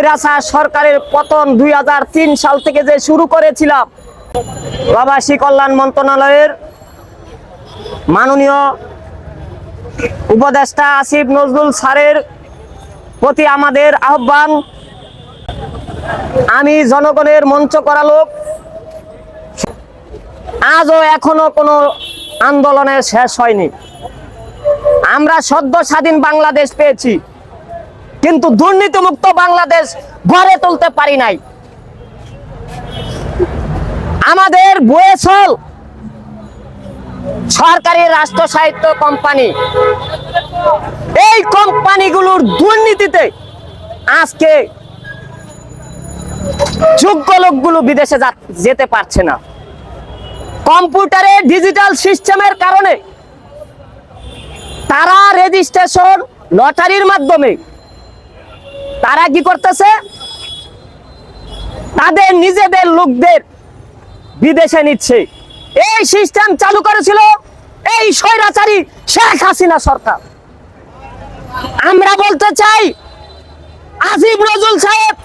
স্বৈরাচার সরকারের পতন দুই সাল থেকে যে শুরু করেছিলাম। প্রবাসী কল্যাণ মন্ত্রণালয়ের মাননীয় উপদেষ্টা আসিফ নজরুল স্যারের প্রতি আমাদের আহ্বান। আমি জনগণের মঞ্চ করা লোক। আজও এখনও কোনো আন্দোলনের শেষ হয়নি। আমরা সদ্য স্বাধীন বাংলাদেশ পেয়েছি। কিন্তু দুর্নীতিমুক্ত বাংলাদেশ গড়ে তুলতে পারি নাই। আমাদের বয়েসল সরকারি রাষ্ট্র সাহিত্য কোম্পানি, এই কোম্পানিগুলোর দুর্নীতিতে আজকে যোগ্য লোকগুলো বিদেশে যেতে পারছে না। কম্পিউটারে ডিজিটাল সিস্টেমের কারণে তারা রেজিস্ট্রেশন, লটারির মাধ্যমে তারা কি করতেছে? তাদের নিজেদের লোকদের বিদেশে নিচ্ছে। এই সিস্টেম চালু করেছিল এই স্বৈরাচারী শেখ হাসিনা সরকার। আমরা বলতে চাই আজিব নজরুল সাহেব,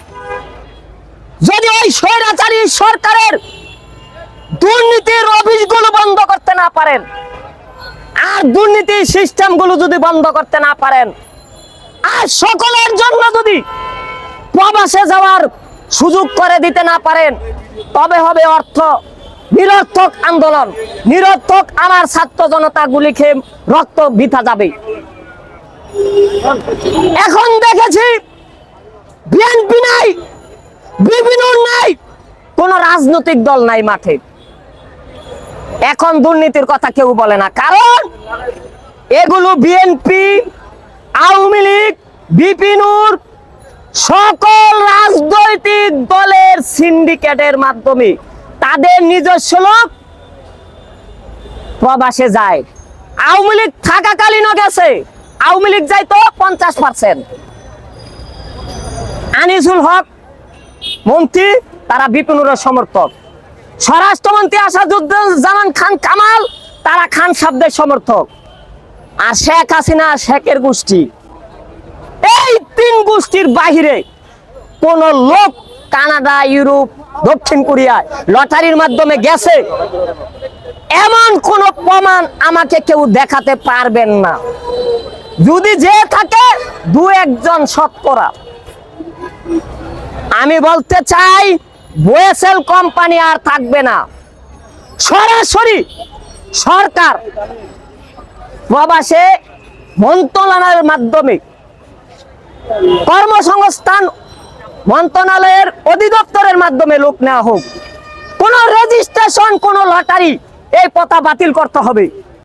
যদি ওই স্বৈরাচারী সরকারের দুর্নীতির অফিসগুলো বন্ধ করতে না পারেন, আর দুর্নীতির সিস্টেমগুলো যদি বন্ধ করতে না পারেন, আর সকলের জন্য প্রবাসে যাওয়ার সুযোগ করে দিতে না পারেন, তবে হবে অর্থ। নিরর্থক আন্দোলন, নিরর্থক আমার ছাত্র জনতা গুলি খেয়ে রক্ত বিথা যাবে। এখন দেখেছি, বিএনপি নাই বিভিন্ন নাই, কোন রাজনৈতিক দল নাই মাঠে। এখন দুর্নীতির কথা কেউ বলে না, কারণ এগুলো বিএনপি, আওয়ামী লীগ, বিপিনুর সকল রাজনৈতিক দলের সিন্ডিকেটের মাধ্যমে তাদের নিজস্ব লোক প্রবাসে যায়। আওয়ামী লীগ থাকাকালীনও গেছে। আওয়ামী লীগ যাই তো পঞ্চাশ পার্সেন্ট। আনিসুল হক মন্ত্রী, তারা বিপিনুরের সমর্থক। স্বরাষ্ট্রমন্ত্রী আসাদুজ্জামান খান কামাল, তারা খান শব্দের সমর্থক। আর শেখ হাসিনা, শেখের গোষ্ঠী। তিন গোষ্ঠীর বাহিরে কোন লোক কানাডা, ইউরোপ, দক্ষিণ কোরিয়ায় লটারির মাধ্যমে গেছে, এমন কোন প্রমাণ আমাকে কেউ দেখাতে পারবেন না। যদি যে থাকে দু একজন শতকরা। আমি বলতে চাই, বোয়েসেল কোম্পানি আর থাকবে না। সরাসরি সরকার প্রবাসে মন্ত্রণালয়ের মাধ্যমে কর্মসংস্থান মন্ত্রণালয়ের অধিদপ্তরের মাধ্যমে লোক নেওয়া হোক। কোন রেজিস্ট্রেশন কোন লটারি এই পতা বাতিল করতে হবে।